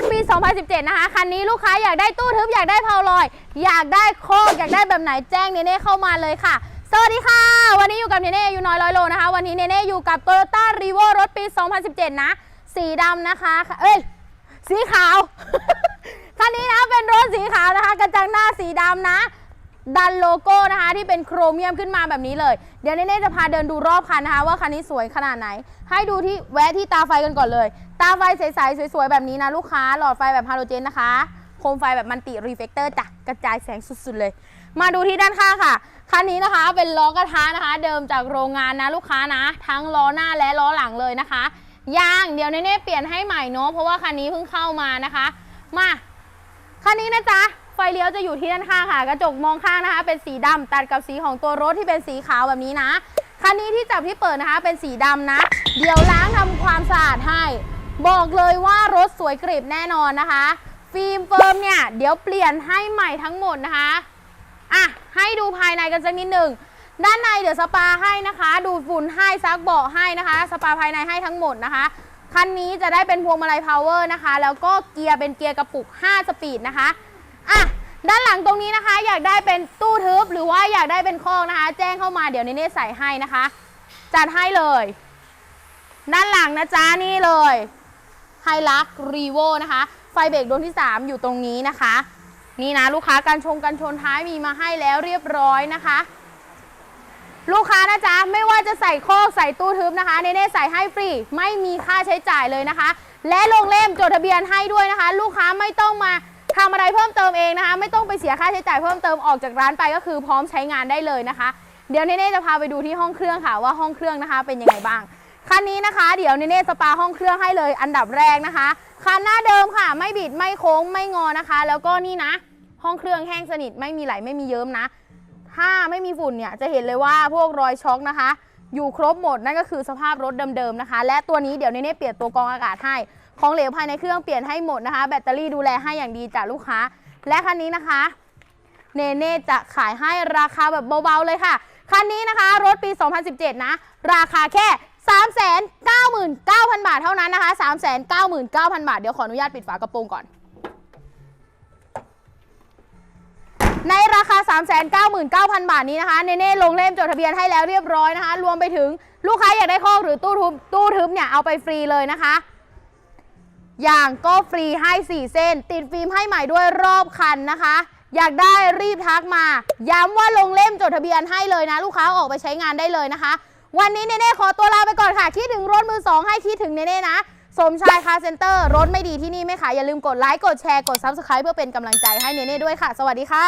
ถปี 2017 นะคะ คันนี้ลูกค้าอยากได้ตู้ทึบอยากได้เพาลอย อยากได้โคกอยากได้แบบไหนแจ้งเนเน่เข้ามาเลยค่ะ สวัสดีค่ะ วันนี้อยู่กับเนเน่อายู่น้อยร้อยโลนะคะ วันนี้เนเน่อยู่กับ Toyota r e v o รถปี 2017 นะ สีดำนะคะ เอ้ย สีขาว คันนี้นะเป็นรถสีขาวนะคะ กระจังหน้าสีดำนะ ดันโลโก้นะคะที่เป็นโครเมียมขึ้นมาแบบนี้เลย เดี๋ยวเน่จะพาเดินดูรอบคันนะคะว่าคันนี้สวยขนาดไหน ให้ดูที่แวะที่ตาไฟกันก่อนเลย ตาไฟใสๆสวยๆแบบนี้นะลูกค้า หลอดไฟแบบฮาโลเจนนะคะ โคมไฟแบบมันติรีเฟกเตอร์จ้ะกระจายแสงสุดๆเลย มาดูที่ด้านข้างค่ะ คันนี้นะคะเป็นล้อกระทะนะคะ เดิมจากโรงงานนะลูกค้านะ ทั้งล้อหน้าและล้อหลังเลยนะคะยางเดี๋ยวเน่เปลี่ยนให้ใหม่เนาะเพราะว่าคันนี้เพิ่งเข้ามานะคะ มาคันนี้นะจ๊ะ ฟเลี้ยวจะอยู่ที่ด้านข้างค่ะ กระจกมองข้างนะคะ เป็นสีดำตัดกับสีของตัวรถที่เป็นสีขาวแบบนี้นะ คันนี้ที่จับที่เปิดนะคะ เป็นสีดำนะ เดี๋ยวล้างทำความสะอาดให้ บอกเลยว่ารถสวยกริบแน่นอนนะคะ ฟิล์มเฟิร์มเนี่ยเดี๋ยวเปลี่ยนให้ใหม่ทั้งหมดนะคะอะให้ดูภายในกันสักนิดหนึ่งด้านในเดี๋ยวสปาให้นะคะ ดูดฝุ่นให้ซักเบาะให้นะคะ สปาภายในให้ทั้งหมดนะคะคันนี้จะได้เป็นพวงมาลัยพาวเวอร์นะคะ แล้วก็เกียร์เป็นเกียร์กระปุก 5 สปีดนะคะ ด้านหลังตรงนี้นะคะ อยากได้เป็นตู้ทึบหรือว่าอยากได้เป็นคอกนะคะ แจ้งเข้ามาเดี๋ยวเนเน่ใส่ให้นะคะ จัดให้เลย ด้านหลังนะจ๊ะนี่เลยไฮลักรีโวนะคะ ไฟเบรกดวงที่ 3 อยู่ตรงนี้นะคะ นี่นะลูกค้าการชงกันชนท้ายมีมาให้แล้วเรียบร้อยนะคะ ลูกค้านะจ๊ะไม่ว่าจะใส่โคกใส่ตู้ทึบนะคะเนเน่ใส่ให้ฟรีไม่มีค่าใช้จ่ายเลยนะคะ และลงเล่มจดทะเบียนให้ด้วยนะคะ ลูกค้าไม่ต้องมา ทำอะไรเพิ่มเติมเองนะคะ ไม่ต้องไปเสียค่าใช้จ่ายเพิ่มเติมออกจากร้านไปก็คือพร้อมใช้งานได้เลยนะคะ เดี๋ยวเน่จะพาไปดูที่ห้องเครื่องค่ะว่าห้องเครื่องนะคะ เป็นยังไงบ้างคันนี้นะคะเดี๋ยวเนเน่สปาห้องเครื่องให้เลยอันดับแรกนะคะคันหน้าเดิมค่ะ ไม่บิดไม่โค้งไม่งอนะคะ แล้วก็นี่นะ ห้องเครื่องแห้งสนิทไม่มีไหลไม่มีเยิ้มนะ ถ้าไม่มีฝุ่นเนี่ยจะเห็นเลยว่าพวกรอยช็อคนะคะ อยู่ครบหมดนั่นก็คือสภาพรถเดิมๆนะคะ และตัวนี้เดี๋ยวเนเน่เปลี่ยนตัวกรองอากาศให้ของเหลวภายในเครื่องเปลี่ยนให้หมดนะคะ แบตเตอรี่ดูแลให้อย่างดีจากลูกค้า และคันนี้นะคะเนเน่จะขายให้ราคาแบบเบาๆเลยค่ะ คันนี้นะคะ รถปี 2017 นะ ราคาแค่ 399,000 บาทเท่านั้นนะคะ 399,000 บาท เดี๋ยวขออนุญาตปิดฝากระโปรงก่อน ในราคา 399,000 บาทนี้นะคะ เนเน่ลงเล่มจดทะเบียนให้แล้วเรียบร้อยนะคะ รวมไปถึงลูกค้าอยากได้คอกหรือตู้ทึบตู้ทึบเนี่ย เอาไปฟรีเลยนะคะ อย่างก็ฟรีให้ 4 เส้น ติดฟิล์มให้ใหม่ด้วยรอบคันนะคะ อยากได้รีบทักมา ย้ำว่าลงเล่มจดทะเบียนให้เลยนะ ลูกค้าออกไปใช้งานได้เลยนะคะ วันนี้เนเน่ขอตัวลาไปก่อนค่ะ คิดถึงรถมือ2ให้คิดถึงเนเน่นะ สมชายคาเซ็นเตอร์รถไม่ดีที่นี่ไม่ขายอย่าลืมกดไลค์กดแชร์กด Subscribe เพื่อเป็นกำลังใจให้เนเน่ด้วยค่ะ สวัสดีค่ะ